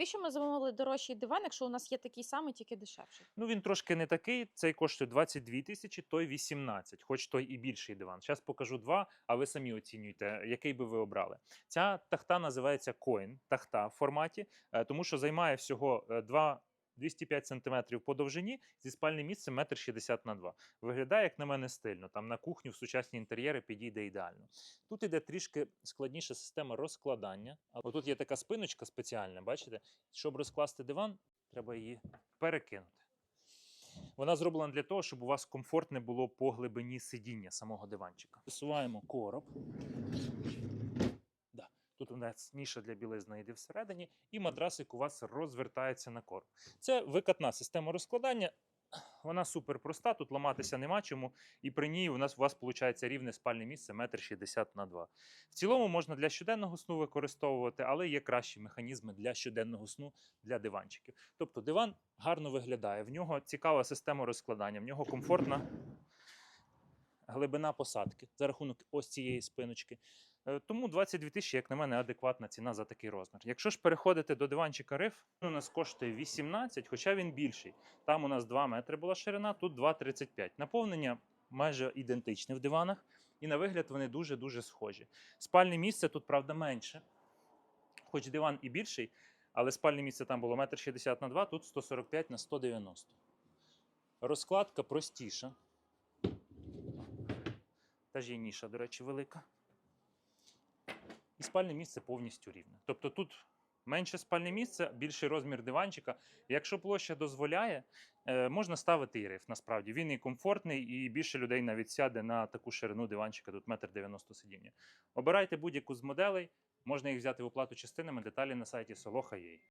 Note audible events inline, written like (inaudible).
Навіщо ми замовили дорожчий диван, якщо у нас є такий самий, тільки дешевший? Ну, він трошки не такий. Цей коштує 22 тисячі, той 18, хоч той і більший диван. Зараз покажу два, а ви самі оцінюйте, який би ви обрали. Ця тахта називається Coin, тахта в форматі, е, тому що займає всього е, 2 205 см по довжині зі спальним місцем 1,60 на 2. Виглядає, як на мене, стильно. Там на кухню в сучасні інтер'єри підійде ідеально. Тут іде трішки складніша система розкладання. Отут є така спиночка спеціальна, бачите? Щоб розкласти диван, треба її перекинути. Вона зроблена для того, щоб у вас комфортне було по глибині сидіння самого диванчика. Висуваємо короб. Ніша для білизни йде всередині, і матрасик у вас розвертається на короб. Це викатна система розкладання. (clears throat) Вона супер проста, тут ламатися нема чому, і при ній у нас у вас виходить рівне спальне місце 1,60 на 2. В цілому можна для щоденного сну використовувати, але є кращі механізми для щоденного сну для диванчиків. Тобто диван гарно виглядає, в нього цікава система розкладання, в нього комфортна глибина посадки за рахунок ось цієї спиночки. Е, Тому 22 тисячі, як на мене, адекватна ціна за такий розмір. Якщо ж переходити до диванчика риф, він у нас коштує 18, хоча він більший. Там у нас 2 метри була ширина, тут 2,35. Наповнення майже ідентичне в диванах, і на вигляд вони дуже-дуже схожі. Спальне місце тут, правда, менше, хоч диван і більший, але спальне місце там було 1,60 на 2, тут 145 на 190. Розкладка простіша. Теж є ніша, до речі, велика. І спальне місце повністю рівне. Тобто тут менше спальне місце, більший розмір диванчика. Якщо площа дозволяє, е, можна ставити і риф. Насправді він і комфортний, і більше людей навіть сяде на таку ширину диванчика, тут 1,90 м сидіння. Обирайте будь-яку з моделей, можна їх взяти в оплату частинами, деталі на сайті Soloha.ua.